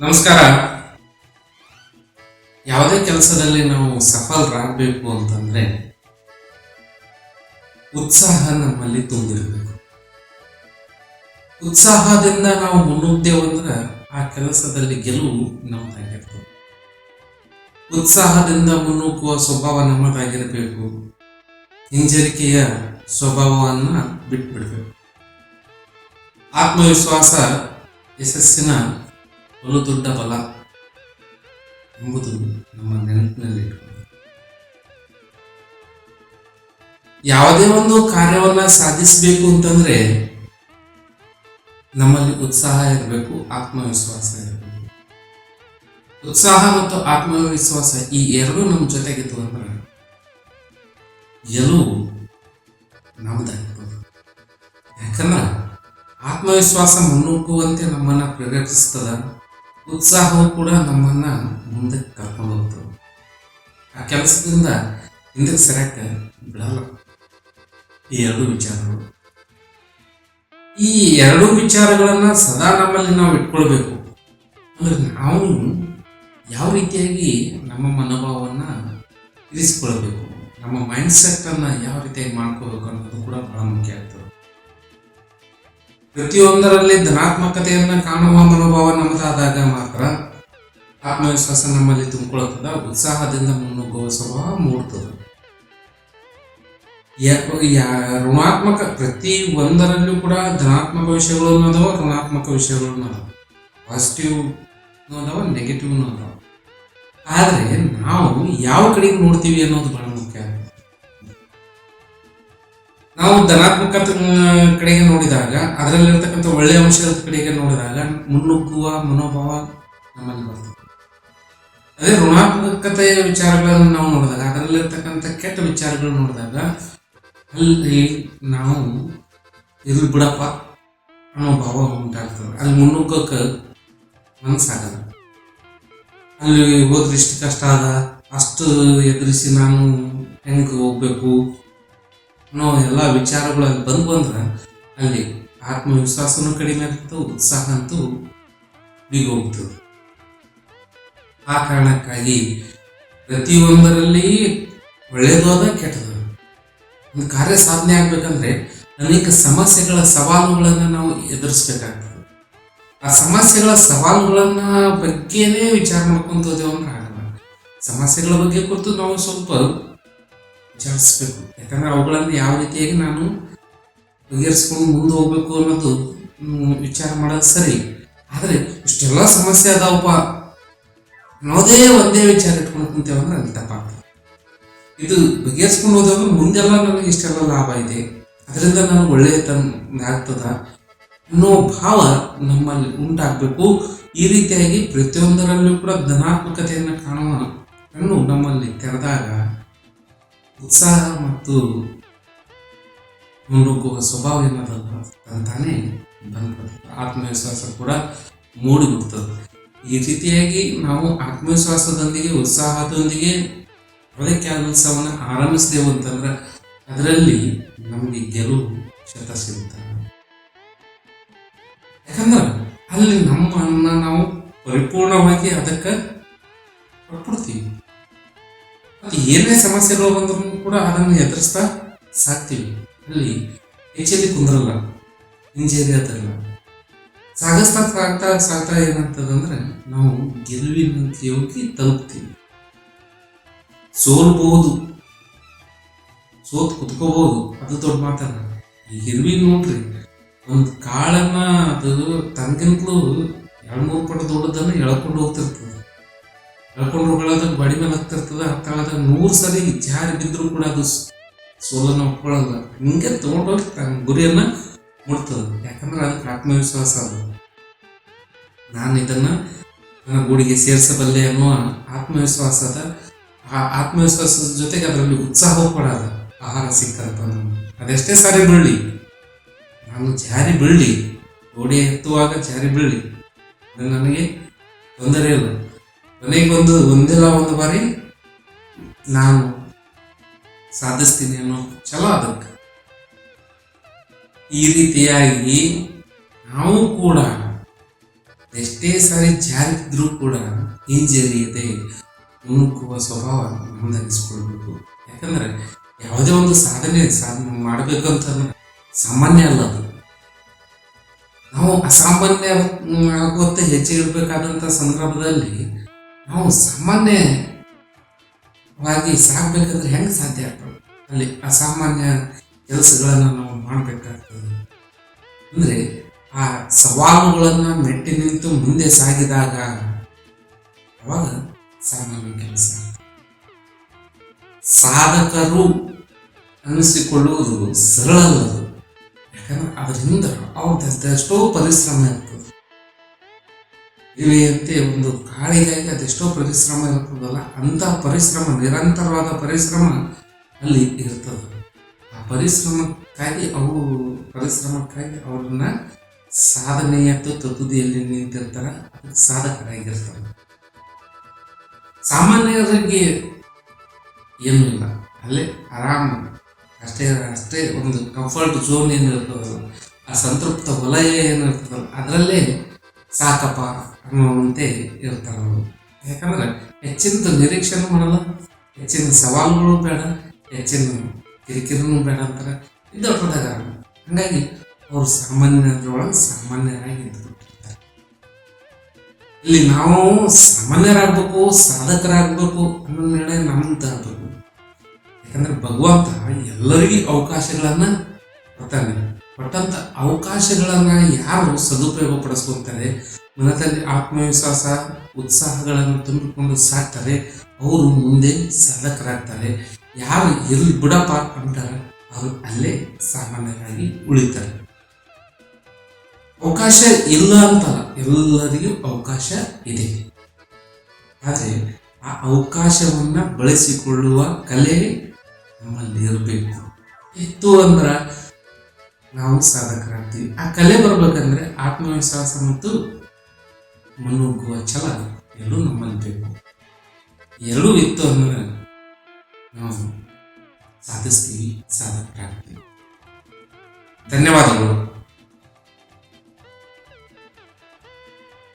ನಮಸ್ಕಾರ. ಯಾವುದೇ ಕೆಲಸದಲ್ಲಿ ನಾವು ಸಫಲರಾಗಬೇಕು ಅಂತಂದ್ರೆ ಉತ್ಸಾಹ ನಮ್ಮಲ್ಲಿ ತುಂಬಿರಬೇಕು. ಉತ್ಸಾಹದಿಂದ ನಾವು ಮುನ್ನುಗ್ದೇವು ಅಂದ್ರೆ ಆ ಕೆಲಸದಲ್ಲಿ ಗೆಲುವು ನಮ್ಮದಾಗಿರ್ತದೆ ಉತ್ಸಾಹದಿಂದ ಮುನ್ನುಗ್ಗುವ ಸ್ವಭಾವ ನಮ್ಮದಾಗಿರಬೇಕು ಹಿಂಜರಿಕೆಯ ಸ್ವಭಾವವನ್ನ ಬಿಟ್ಬಿಡ್ಬೇಕು. ಆತ್ಮವಿಶ್ವಾಸ ಯಶಸ್ಸಿನ ಒಂದು ದೊಡ್ಡ ಬಲ. ಎಂಬುದು ನಮ್ಮ ನೆನಪಿನಲ್ಲಿ ಯಾವುದೇ ಒಂದು ಕಾರ್ಯವನ್ನ ಸಾಧಿಸಬೇಕು ಅಂತಂದ್ರೆ ನಮ್ಮಲ್ಲಿ ಉತ್ಸಾಹ ಇರಬೇಕು, ಆತ್ಮವಿಶ್ವಾಸ ಇರಬೇಕು. ಉತ್ಸಾಹ ಮತ್ತು ಆತ್ಮವಿಶ್ವಾಸ ಈ ಎರಡೂ ನಮ್ಮ ಜೊತೆಗಿತ್ತು ಅಂದ್ರೆ ಗೆಲುವು ನಮ್ದಾಗಿರ್ಬೋದು ಯಾಕಂದ್ರೆ ಆತ್ಮವಿಶ್ವಾಸ ಮುನ್ನುಗ್ಗುವಂತೆ ನಮ್ಮನ್ನ ಪ್ರೇರೇಪಿಸ್ತದ ಉತ್ಸಾಹವು ಕೂಡ ನಮ್ಮನ್ನು ಮುಂದಕ್ಕೆ ಕರ್ಕೊಂಡು ಹೋಗ್ತದೆ ಆ ಕೆಲಸದಿಂದ ಹಿಂದಕ್ಕೆ ಸರಿಯಾಕ ಬಿಡಲ್ಲ. ಈ ಎರಡು ವಿಚಾರಗಳು. ಈ ಎರಡು ವಿಚಾರಗಳನ್ನು ಸದಾ ನಮ್ಮಲ್ಲಿ ನಾವು ಇಟ್ಕೊಳ್ಬೇಕು. ಅಂದರೆ ನಾವು ಯಾವ ರೀತಿಯಾಗಿ ನಮ್ಮ ಮನೋಭಾವವನ್ನು ಇರಿಸಿಕೊಳ್ಬೇಕು ನಮ್ಮ ಮೈಂಡ್ ಸೆಟ್ ಅನ್ನ ಯಾವ ರೀತಿಯಾಗಿ ಮಾಡ್ಕೋಬೇಕು ಅನ್ನೋದು ಕೂಡ ಬಹಳ ಪ್ರತಿಯೊಂದರಲ್ಲಿ ಧನಾತ್ಮಕತೆಯನ್ನ ಕಾಣುವ ಮನೋಭಾವ ನಮ್ಮದಾದಾಗ ಮಾತ್ರ ಆತ್ಮವಿಶ್ವಾಸ ನಮ್ಮಲ್ಲಿ ತುಂಬಿಕೊಳ್ಳುತ್ತದೆ, ಉತ್ಸಾಹದಿಂದ ಮುನ್ನುಗ್ಗುವ ಸ್ವಭಾವ ಮೂಡ್ತದೆ ಋಣಾತ್ಮಕ ಪ್ರತಿ ಒಂದರಲ್ಲೂ ಕೂಡ ಧನಾತ್ಮಕ ವಿಷಯಗಳು ಅದಾವ ಋಣಾತ್ಮಕ ವಿಷಯಗಳು ಅದಾವ ಪಾಸಿಟಿವ್ ಅದಾವ ನೆಗೆಟಿವ್ ಅದಾವ ಆದರೆ ನಾವು ಯಾವ ಕಡೆಗೆ ನೋಡ್ತೀವಿ ಅನ್ನೋದು ಬಹಳ ನಾವು ಧನಾತ್ಮಕ ಕಡೆಗೆ ನೋಡಿದಾಗ, ಅದರಲ್ಲಿರ್ತಕ್ಕಂಥ ಒಳ್ಳೆಯ ಅಂಶದ ಕಡೆಗೆ ನೋಡಿದಾಗ ಮುನ್ನುಗ್ಗುವ ಮನೋಭಾವ ನಮ್ಮಲ್ಲಿ ಬರ್ತದೆ. ಅದೇ ಋಣಾತ್ಮಕತೆಯ ವಿಚಾರಗಳನ್ನು ನಾವು ನೋಡಿದಾಗ, ಅದರಲ್ಲಿರ್ತಕ್ಕಂಥ ಕೆಟ್ಟ ವಿಚಾರಗಳು ನೋಡಿದಾಗ, ಅಲ್ಲಿ ನಾವು ಇದ್ರ ಬಿಡಪ್ಪ ಅನ್ನೋ ಭಾವ ಉಂಟಾಗ್ತದೆ. ಅಲ್ಲಿ ಮುನ್ನುಗ್ಗಕ್ಕೆ ಮನಸ್ಸಾಗಲ್ಲ. ಅಲ್ಲಿ ಹೋದ್ರೆ ಇಷ್ಟು ಕಷ್ಟ ಅದ ಅಷ್ಟು ಎದುರಿಸಿ ನಾನು ಹೆಂಗೆ ಹೋಗ್ಬೇಕು? ಅನ್ನೋ ಎಲ್ಲ ವಿಚಾರಗಳು ಅಲ್ಲಿ ಬಂದು ಬಂದ್ರೆ ಅಲ್ಲಿ ಆತ್ಮವಿಶ್ವಾಸನೂ ಕಡಿಮೆ ಆಗ್ತದೆ, ಉತ್ಸಾಹ ಅಂತೂ ಬೀಗೋಗ್ತದೆ. ಆ ಕಾರಣಕ್ಕಾಗಿ ಪ್ರತಿಯೊಂದರಲ್ಲಿ ಒಳ್ಳೆಯದು ಅದ ಕೆಟ್ಟದು. ಒಂದು ಕಾರ್ಯ ಸಾಧನೆ ಆಗ್ಬೇಕಂದ್ರೆ ಅನೇಕ ಸಮಸ್ಯೆಗಳ ಸವಾಲುಗಳನ್ನು ನಾವು ಎದುರಿಸ್ಬೇಕಾಗ್ತದೆ. ಆ ಸಮಸ್ಯೆಗಳ ಸವಾಲುಗಳನ್ನ ಬಗ್ಗೆನೇ ವಿಚಾರ ಮಾಡ್ಕೊಂತ ಹೋದೇವಂದ್ರೆ ಆಗಲ್ಲ. ಸಮಸ್ಯೆಗಳ ಬಗ್ಗೆ ಕುರಿತು ನಾವು ಸ್ವಲ್ಪ ವಿಚಾರಿಸ್ಬೇಕು. ಯಾಕಂದ್ರೆ ಅವುಗಳನ್ನು ಯಾವ ರೀತಿಯಾಗಿ ನಾನು ಬಗೆಹರಿಸ್ಕೊಂಡು ಮುಂದೆ ಹೋಗ್ಬೇಕು ಅನ್ನೋದು ವಿಚಾರ ಮಾಡೋದು ಸರಿ. ಆದರೆ ಇಷ್ಟೆಲ್ಲ ಸಮಸ್ಯೆ ಅದಾವಪ್ಪ. ಅನ್ನೋದೇ ಒಂದೇ ವಿಚಾರ ಇಟ್ಕೊಂಡು ಕುಂತೇವೆ ಅಂದ್ರೆ ಅಲ್ಲಿ ತಪ್ಪಾಗ್ತದೆ. ಇದು ಬಗೆಹರಿಸ್ಕೊಂಡು ಹೋದಾಗ ಮುಂದೆಲ್ಲ ನನಗೆ ಇಷ್ಟೆಲ್ಲ ಲಾಭ ಇದೆ. ಅದರಿಂದ ನನಗೆ ಒಳ್ಳೆಯ ತನ್ನ ಆಗ್ತದ. ಅನ್ನೋ ಭಾವ ನಮ್ಮಲ್ಲಿ ಉಂಟಾಗಬೇಕು. ಈ ರೀತಿಯಾಗಿ ಪ್ರತಿಯೊಂದರಲ್ಲೂ ಕೂಡ ಧನಾತ್ಮಕತೆಯನ್ನು ಕಾಣುವ ಕಣ್ಣು ನಮ್ಮಲ್ಲಿ ತೆರೆದಾಗ ಉತ್ಸಾಹ ಮತ್ತು ಮುನ್ನುಗ್ಗುವ ಸ್ವಭಾವ ಏನಾದಂತಾನೆ ಅಂತಾನೆ ಬಂದ್ಬಿಡುತ್ತೆ. ಆತ್ಮವಿಶ್ವಾಸ ಕೂಡ ಮೂಡಿಬಿಡ್ತದೆ. ಈ ರೀತಿಯಾಗಿ ನಾವು ಆತ್ಮವಿಶ್ವಾಸದೊಂದಿಗೆ, ಉತ್ಸಾಹದೊಂದಿಗೆ ಅದಕ್ಕೆ ಆದ ಉತ್ಸವನ ಆರಂಭಿಸಿದೆವು ಅಂತಂದ್ರೆ ಅದರಲ್ಲಿ ನಮಗೆ ಗೆಲುವು ಶತ ಸಿಗುತ್ತೆ. ಯಾಕಂದ್ರೆ ಅಲ್ಲಿ ನಮ್ಮನ್ನ ನಾವು ಪರಿಪೂರ್ಣವಾಗಿ ಅದಕ್ಕೆ ಕೊಟ್ಬಿಡ್ತೀವಿ. ಏನೇ ಸಮಸ್ಯೆಗಳು ಬಂದರೂ ಕೂಡ ಅದನ್ನು ಎದುರಿಸ್ತಾ ಸಾಕ್ತೀವಿ. ಅಲ್ಲಿ ಹೆಚ್ಚಲ್ಲಿ ಕುಂದ್ರಲ್ಲ ಹಿಂಜೇರಿ ಅದಲ್ಲ ಸಾಗಿಸ್ತಾ ಸಾಗ್ತಾ ಸಾಗ್ತಾ ಏನಂತದಂದ್ರೆ ನಾವು ಗೆಲುವಿನ ಹೋಗಿ ತಲುಪ್ತೀವಿ. ಸೋಲ್ಬಹುದು ಸೋತ್ ಕುತ್ಕೋಬಹುದು ಅದು ದೊಡ್ಡ ಮಾತಲ್ಲ. ಈ ಗೆಲುವಿನ ನೋಡ್ರಿ, ಒಂದು ಕಾಳನ್ನ ಅದು ತನಗಿಂತಲೂ ಎರಡು ಮೂರು ಪಟ್ಟು ದೊಡ್ಡದನ್ನ ಎಳ್ಕೊಂಡು ಹೋಗ್ತಿರ್ತದೆ. ಎಳ್ಕೊಂಡು ಹೋಗೋದಾಗ ಬಡಿ ಮೇಲೆ ಹತ್ತಿರ್ತದೆ ಹತ್ತಾಳದಾಗ ನೂರು ಸರಿ ಜಾರಿ ಬಿದ್ದರೂ ಕೂಡ ಅದು ಸೋಲನ್ನು ಒಪ್ಕೊಳ್ಳಲ್ಲ ಹಿಂಗೆ ತಗೊಂಡೋಗಿ ತನ್ನ ಗುರಿಯನ್ನ ಮುಟ್ತದೆ. ಯಾಕಂದ್ರೆ ಅದಕ್ಕೆ ಆತ್ಮವಿಶ್ವಾಸ ಅದು. ನಾನು ಇದನ್ನ ನನ್ನ ಗೂಡಿಗೆ ಸೇರಿಸಬಲ್ಲೆ ಅನ್ನುವ ಆತ್ಮವಿಶ್ವಾಸದ ಆ ಆತ್ಮವಿಶ್ವಾಸದ ಜೊತೆಗೆ ಅದರಲ್ಲಿ ಉತ್ಸಾಹ ಕೂಡ ಅದ ಆಹಾರ ಸಿಕ್ಕಂತ ಅದೆಷ್ಟೇ ಸಾರಿ ಬೀಳಲಿ. ನಾನು ಜಾರಿ ಬೀಳಲಿ. ಗೋಡೆ ಎತ್ತುವಾಗ ಜಾರಿ ಬೀಳಲಿ. ಅದು ನನಗೆ ತೊಂದರೆ ಇಲ್ಲ. ಕೊನೆಗೊಂದು ಒಂದಿಲ್ಲ ಒಂದು ಬಾರಿ ನಾನು ಸಾಧಿಸ್ತೀನಿ ಅನ್ನೋ ಛಲ ಅದಕ್ಕೆ. ಈ ರೀತಿಯಾಗಿ ನಾವು ಕೂಡ ಎಷ್ಟೇ ಸಾರಿ ಜಾರಿದ್ರು ಕೂಡ ಹಿಂಜರಿಯದೆ ನುಣುಕುವ ಸ್ವಭಾವ ನಮ್ಮದಾಗಿಸ್ಕೊಳ್ಬೇಕು ಯಾಕಂದ್ರೆ ಯಾವುದೇ ಒಂದು ಸಾಧನೆ ಸಾಧನೆ ಮಾಡಬೇಕಂತ ಸಾಮಾನ್ಯ ಅಲ್ಲ ಅದು. ನಾವು ಅಸಾಮಾನ್ಯ ಆಗುವಂತ ಹೆಜ್ಜೆ ಇಡಬೇಕಾದಂಥ ಸಂದರ್ಭದಲ್ಲಿ ನಾವು ಸಾಮಾನ್ಯವಾಗಿ ಸಾಗಬೇಕಂದ್ರೆ ಹೆಂಗೆ ಸಾಧ್ಯ ಆಗ್ತದೆ? ಅಲ್ಲಿ ಅಸಾಮಾನ್ಯ ಕೆಲಸಗಳನ್ನು ನಾವು ಮಾಡಬೇಕಾಗ್ತದೆ. ಅಂದರೆ ಆ ಸವಾಲುಗಳನ್ನು ಮೆಟ್ಟಿ ನಿಂತು ಮುಂದೆ ಸಾಗಿದಾಗ ಅವಾಗ ಸಾಮಾನ್ಯ ಕೆಲಸ? ಸಾಧಕರು ಅನ್ನಿಸಿಕೊಳ್ಳುವುದು ಸರಳವಾದ ಯಾಕಂದ್ರೆ ಅದರಿಂದ ಅವ್ರದ್ದು ಎಷ್ಟೋ ಪರಿಶ್ರಮ ಇರ್ತದೆ. ಇವೆಯಂತೆ ಒಂದು ಕಾಳಿಗಾಗಿ ಅದೆಷ್ಟೋ ಪರಿಶ್ರಮ ಇರ್ತದಲ್ಲ, ಅಂಥ ಪರಿಶ್ರಮ, ನಿರಂತರವಾದ ಪರಿಶ್ರಮ ಅಲ್ಲಿ ಇರ್ತದೆ. ಆ ಪರಿಶ್ರಮಕ್ಕಾಗಿ ಅವು, ಪರಿಶ್ರಮಕ್ಕಾಗಿ ಅವ್ರನ್ನ ಸಾಧನೆಯ ತುದಿಯಲ್ಲಿ ನಿಂತಿರ್ತಾರೆ ಸಾಧಕರಾಗಿರ್ತಾರೆ. ಸಾಮಾನ್ಯರಿಗೆ ಏನೂ ಇಲ್ಲ. ಅಲ್ಲೇ ಆರಾಮ, ಅಷ್ಟೇ ಅಷ್ಟೇ ಒಂದು ಕಂಫರ್ಟ್ ಝೋನ್ ಏನಿರ್ತದಲ್ಲ, ಆ ಸಂತೃಪ್ತ ವಲಯ ಏನಿರ್ತದಲ್ಲ, ಅದರಲ್ಲೇ ಸಾಕಪ್ಪ ಅನ್ನುವಂತೆ ಇರ್ತಾರೆ ಅವರು. ಯಾಕಂದ್ರೆ ಹೆಚ್ಚಿನ ನಿರೀಕ್ಷೆನೂ ಮಾಡಲ್ಲ ಹೆಚ್ಚಿನ ಸವಾಲುಗಳು ಬೇಡ ಹೆಚ್ಚಿನ ಕಿರಿಕಿರಿನೂ ಬೇಡ ಅಂತಾರೆ. ಇದ್ದೊಟ್ಟದಾಗ ಹಂಗಾಗಿ ಅವರು ಸಾಮಾನ್ಯರೊಳಗೆ ಸಾಮಾನ್ಯರಾಗಿ ನಿಂತುಬಿಟ್ಟಿರ್ತಾರೆ ಇಲ್ಲಿ ನಾವು ಸಾಮಾನ್ಯರಾಗಬೇಕು, ಸಾಧಕರಾಗಬೇಕು ಅನ್ನೋ ನಿರ್ಣಯ ನಮ್ದಾಗಬೇಕು. ಯಾಕಂದ್ರೆ ಭಗವಂತ ಎಲ್ಲರಿಗೂ ಅವಕಾಶಗಳನ್ನು ಕೊಡ್ತಾನೆ. ಕೊಟ್ಟಂತ ಅವಕಾಶಗಳನ್ನ ಯಾರು ಸದುಪಯೋಗ ಪಡಿಸ್ಕೊತಾರೆ ಮನದಲ್ಲಿ ಆತ್ಮವಿಶ್ವಾಸ, ಉತ್ಸಾಹಗಳನ್ನು ತುಂಬಿಕೊಂಡು ಸಾಕ್ತಾರೆ, ಅವರು ಮುಂದೆ ಸಾಧಕರಾಗ್ತಾರೆ ಯಾರು ಎಲ್ಲಿ ಬಿಡಪ್ಪ ಅಂತಾರೆ, ಅವರು ಅಲ್ಲೇ ಸಾಮಾನ್ಯರಾಗಿ ಉಳಿತಾರೆ. ಅವಕಾಶ ಇಲ್ಲ ಅಂತಲ್ಲ ಎಲ್ಲರಿಗೂ ಅವಕಾಶ ಇದೆ. ಆದರೆ ಆ ಅವಕಾಶವನ್ನ ಬಳಸಿಕೊಳ್ಳುವ ಕಲೆ ನಮ್ಮಲ್ಲಿ ಇರಬೇಕು ಇತ್ತು ಅಂದ್ರ ನಾವು ಸಾಧಕರಾಗ್ತೀವಿ. ಆ ಕಲೆ ಬರಬೇಕಂದ್ರೆ ಆತ್ಮವಿಶ್ವಾಸ ಮತ್ತು ಮುನ್ನುಗ್ಗುವ ಛಲ ಎರಡೂ ನಮ್ಮಲ್ಲಿ ಬೇಕು. ಎರಡೂ ಇತ್ತು ಅಂದ್ರೆ